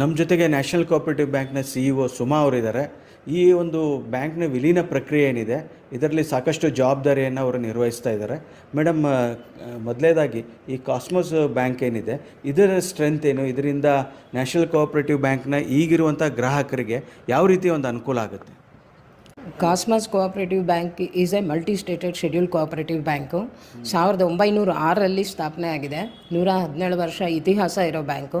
ನಮ್ಮ ಜೊತೆಗೆ national cooperative ಬ್ಯಾಂಕ್ನ ಸಿ ಇ ಒ ಸುಮಾ ಅವರಿದ್ದಾರೆ. ಈ ಒಂದು ಬ್ಯಾಂಕ್ನ ವಿಲೀನ ಪ್ರಕ್ರಿಯೆ ಏನಿದೆ, ಇದರಲ್ಲಿ ಸಾಕಷ್ಟು ಜವಾಬ್ದಾರಿಯನ್ನು ಅವರು ನಿರ್ವಹಿಸ್ತಾ ಇದ್ದಾರೆ. ಮೇಡಮ್ ಮೊದಲೇದಾಗಿ ಈ ಕಾಸ್ಮೋಸ್ ಬ್ಯಾಂಕ್ ಏನಿದೆ, ಇದರ ಸ್ಟ್ರೆಂತ್ ಏನು? ಇದರಿಂದ ನ್ಯಾಷನಲ್ ಕೋಆಪರೇಟಿವ್ ಬ್ಯಾಂಕ್ನ ಈಗಿರುವಂಥ ಗ್ರಾಹಕರಿಗೆ ಯಾವ ರೀತಿ ಒಂದು ಅನುಕೂಲ ಆಗುತ್ತೆ? Cosmos cooperative bank is a multi stated schedule cooperative bank ಸಾವಿರದ ಒಂಬೈನೂರ ಆರರಲ್ಲಿ ಸ್ಥಾಪನೆ ಆಗಿದೆ ನೂರ ಹದಿನೇಳು ವರ್ಷ ಇತಿಹಾಸ ಇರೋ ಬ್ಯಾಂಕು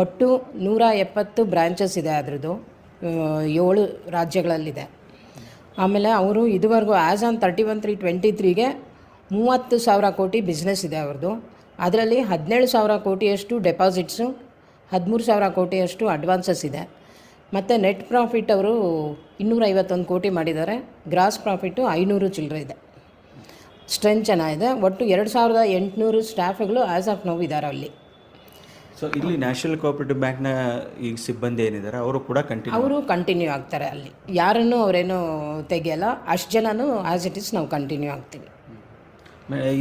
ಒಟ್ಟು ನೂರ ಎಪ್ಪತ್ತು ಬ್ರ್ಯಾಂಚಸ್ ಇದೆ ಅದರದ್ದು. ಏಳು ರಾಜ್ಯಗಳಲ್ಲಿದೆ. ಆಮೇಲೆ ಅವರು ಇದುವರೆಗೂ as on thirty one three twenty ತ್ರೀಗೆ ಮೂವತ್ತು ಸಾವಿರ ಕೋಟಿ ಬಿಸ್ನೆಸ್ ಇದೆ ಅವ್ರದ್ದು. ಅದರಲ್ಲಿ ಹದಿನೇಳು ಸಾವಿರ ಕೋಟಿಯಷ್ಟು ಡೆಪಾಸಿಟ್ಸು ಹದಿಮೂರು ಸಾವಿರ ಕೋಟಿಯಷ್ಟು ಅಡ್ವಾನ್ಸಸ್ ಇದೆ. ಮತ್ತು ನೆಟ್ ಪ್ರಾಫಿಟ್ ಅವರು ಇನ್ನೂರೈವತ್ತೊಂದು ಕೋಟಿ ಮಾಡಿದ್ದಾರೆ. ಗ್ರಾಸ್ ಪ್ರಾಫಿಟ್ಟು ಐನೂರು ಚಿಲ್ಲರೆ ಇದೆ. ಸ್ಟ್ರೆಂತ್ ಚೆನ್ನಾಗಿದೆ. ಒಟ್ಟು ಎರಡು ಸಾವಿರದ ಎಂಟುನೂರು ಸ್ಟಾಫ್ಗಳು ಆ್ಯಸ್ ಆಫ್ ನೋವು ಇದ್ದಾರೆ ಅಲ್ಲಿ. ಸೊ ಇಲ್ಲಿ ನ್ಯಾಷನಲ್ ಕೋಆಪರೇಟಿವ್ ಬ್ಯಾಂಕ್ನ ಈಗ ಸಿಬ್ಬಂದಿ ಏನಿದ್ದಾರೆ ಅವರು ಕೂಡ ಕಂಟಿನ್ಯೂ ಅವರು ಕಂಟಿನ್ಯೂ ಆಗ್ತಾರೆ ಅಲ್ಲಿ. ಯಾರನ್ನು ಅವರೇನು ತೆಗೆಯಲ್ಲ ಅಷ್ಟು ಜನನು ಆಸ್ ಇಟ್ ಇಸ್ ನಾವು ಕಂಟಿನ್ಯೂ ಆಗ್ತೀವಿ.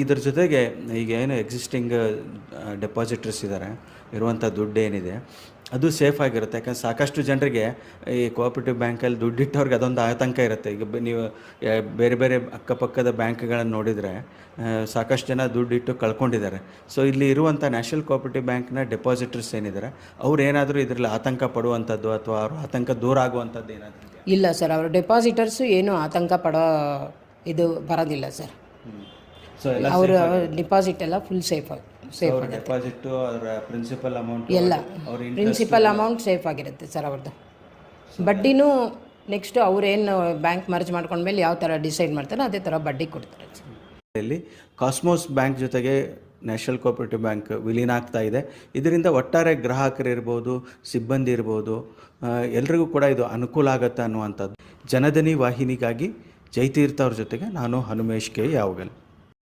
ಇದ್ರ ಜೊತೆಗೆ ಈಗ ಏನು ಎಕ್ಸಿಸ್ಟಿಂಗ್ ಡೆಪಾಸಿಟರ್ಸ್ ಇದ್ದಾರೆ ಇರುವಂಥ ದುಡ್ಡು ಏನಿದೆ ಅದು ಸೇಫ್ ಆಗಿರುತ್ತೆ. ಯಾಕಂದ್ರೆ ಸಾಕಷ್ಟು ಜನರಿಗೆ ಈ ಕೋಆಪ್ರೇಟಿವ್ ಬ್ಯಾಂಕಲ್ಲಿ ದುಡ್ಡಿಟ್ಟವ್ರಿಗೆ ಅದೊಂದು ಆತಂಕ ಇರುತ್ತೆ. ಈಗ ನೀವು ಬೇರೆ ಬೇರೆ ಅಕ್ಕಪಕ್ಕದ ಬ್ಯಾಂಕ್ಗಳನ್ನು ನೋಡಿದರೆ ಸಾಕಷ್ಟು ಜನ ದುಡ್ಡಿಟ್ಟು ಕಳ್ಕೊಂಡಿದ್ದಾರೆ. ಸೊ ಇಲ್ಲಿ ಇರುವಂಥ ನ್ಯಾಷನಲ್ ಕೋಆಪ್ರೇಟಿವ್ ಬ್ಯಾಂಕ್ನ ಡೆಪಾಸಿಟರ್ಸ್ ಏನಿದ್ದಾರೆ ಅವ್ರು ಏನಾದರೂ ಇದರಲ್ಲಿ ಆತಂಕ ಪಡುವಂಥದ್ದು ಅಥವಾ ಅವ್ರ ಆತಂಕ ದೂರ ಆಗುವಂಥದ್ದು ಏನಾದರೂ ಇಲ್ಲ ಸರ್ ಅವರ ಡೆಪಾಸಿಟರ್ಸು ಏನೂ ಆತಂಕ ಪಡೋ ಇದು ಬರೋದಿಲ್ಲ ಸರ್. ಅವರ ಡಿಪಾಸಿಟ್ ಎಲ್ಲ ಫುಲ್ ಸೇಫ್ ಸೇಫ್ ಅವ್ರ ಪ್ರಿನ್ಸಿಪಲ್ ಅಮೌಂಟ್ ಎಲ್ಲ. ಅವ್ರ ಪ್ರಿನ್ಸಿಪಲ್ ಅಮೌಂಟ್ ಸೇಫ್ ಆಗಿರುತ್ತೆ ಸರ್ ಅವ್ರದ್ದು. ಬಡ್ಡಿನೂ ನೆಕ್ಸ್ಟ್ ಅವ್ರೇನು ಬ್ಯಾಂಕ್ ಮರ್ಜ್ ಮಾಡ್ಕೊಂಡ್ಮೇಲೆ ಯಾವ ಥರ ಡಿಸೈಡ್ ಮಾಡ್ತಾರೆ ಅದೇ ಥರ ಬಡ್ಡಿ ಕೊಡ್ತಾರೆ ಇಲ್ಲಿ ಕಾಸ್ಮೋಸ್ ಬ್ಯಾಂಕ್ ಜೊತೆಗೆ ನ್ಯಾಷನಲ್ ಕೋಆಪರೇಟಿವ್ ಬ್ಯಾಂಕ್ ವಿಲೀನ ಆಗ್ತಾ ಇದೆ. ಇದರಿಂದ ಒಟ್ಟಾರೆ ಗ್ರಾಹಕರಿರ್ಬೋದು ಸಿಬ್ಬಂದಿ ಇರ್ಬೋದು ಎಲ್ರಿಗೂ ಕೂಡ ಇದು ಅನುಕೂಲ ಆಗುತ್ತೆ ಅನ್ನುವಂಥದ್ದು. ಜನಧನಿ ವಾಹಿನಿಗಾಗಿ ಜಯತೀರ್ಥ ಅವ್ರ ಜೊತೆಗೆ ನಾನು ಹನುಮೇಶ್ ಕೆ ಯಾವಗಲ್.